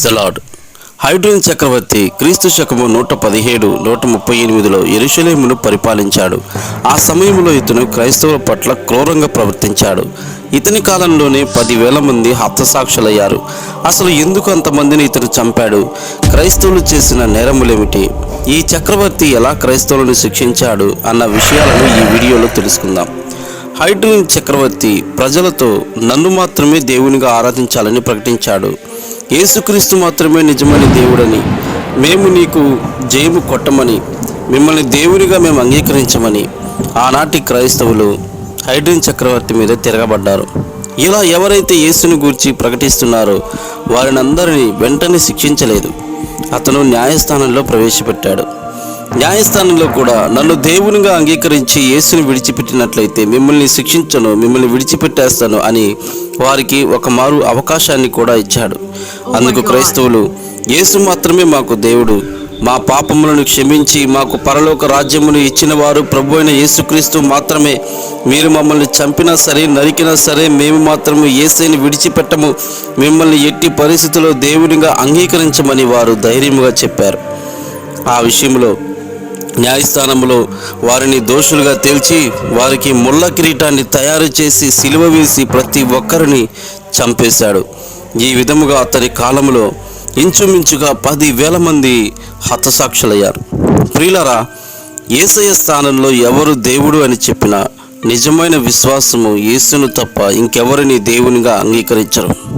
Praise ద లాడ్ Hadrian చక్రవర్తి క్రీస్తు శకము నూట పదిహేడు నూట ముప్పై ఎనిమిదిలో ఎరుషలేమును పరిపాలించాడు. ఆ సమయంలో ఇతను క్రైస్తవుల పట్ల క్రూరంగా ప్రవర్తించాడు. ఇతని కాలంలోనే పదివేల మంది హతసాక్షులయ్యారు. అసలు ఎందుకు అంతమందిని ఇతను చంపాడు? క్రైస్తవులు చేసిన నేరములేమిటి? ఈ చక్రవర్తి ఎలా క్రైస్తవులను శిక్షించాడు అన్న విషయాలను ఈ వీడియోలో తెలుసుకుందాం. హైడ్రోన్ చక్రవర్తి ప్రజలతో నన్ను మాత్రమే దేవునిగా ఆరాధించాలని ప్రకటించాడు. యేసుక్రీస్తు మాత్రమే నిజమైన దేవుడని మేము నీకు జయము కొట్టమని మిమ్మల్ని దేవునిగా మేము అంగీకరించమని ఆనాటి క్రైస్తవులు హైడ్రిన్ చక్రవర్తి మీద తిరగబడ్డారు. ఇలా ఎవరైతే యేసుని గూర్చి ప్రకటిస్తున్నారో వారిని అందరినీ వెంటనే శిక్షించలేదు. అతను న్యాయస్థానంలో ప్రవేశపెట్టాడు. న్యాయస్థానంలో కూడా నన్ను దేవునిగా అంగీకరించి యేసుని విడిచిపెట్టినట్లయితే మిమ్మల్ని శిక్షించను మిమ్మల్ని విడిచిపెట్టేస్తాను అని వారికి ఒక మారు అవకాశాన్ని కూడా ఇచ్చాడు. అందుకు క్రైస్తవులు యేసు మాత్రమే మాకు దేవుడు. మా పాపములను క్షమించి మాకు పరలోక రాజ్యమును ఇచ్చిన వారు ప్రభు అయిన యేసుక్రీస్తు మాత్రమే. మీరు మమ్మల్ని చంపినా సరే నరికినా సరే మేము మాత్రము ఏసైని విడిచిపెట్టము. మిమ్మల్ని ఎట్టి పరిస్థితుల్లో దేవునిగా అంగీకరించమని వారు ధైర్యముగా చెప్పారు. ఆ విషయంలో న్యాయస్థానంలో వారిని దోషులుగా తేల్చి వారికి ముళ్ళ కిరీటాన్ని తయారు చేసి సిలువ వేసి ప్రతి ఒక్కరిని చంపేశాడు. ఈ విధముగా అతని కాలంలో ఇంచుమించుగా పదివేల మంది హతసాక్షులయ్యారు. ప్రియులరా ఏసయ స్థానంలో ఎవరు దేవుడు అని చెప్పినా నిజమైన విశ్వాసము యేసును తప్ప ఇంకెవరిని దేవునిగా అంగీకరించరు.